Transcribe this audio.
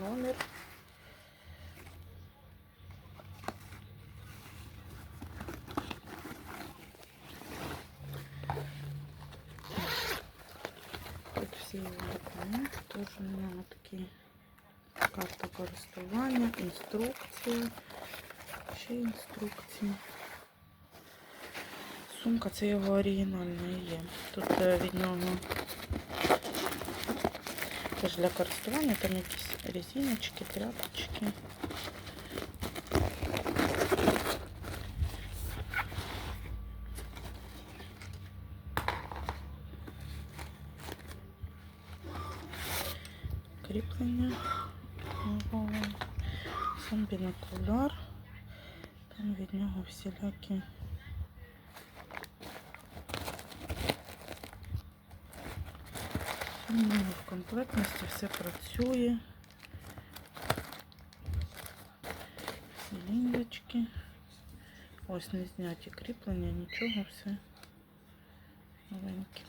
номер. Тут всі його документи, теж у нього такі карта користування, інструкція, ще інструкції. Сумка це його оригінальна. Тут е, від нього теж для користування, там якісь резиночки, тряпочки. Кріплення. Сам бінокуляр. Там від нього всілякі. У в комплектності все працює. Всі. Ось не зняті кріплення, нічого, все новеньке.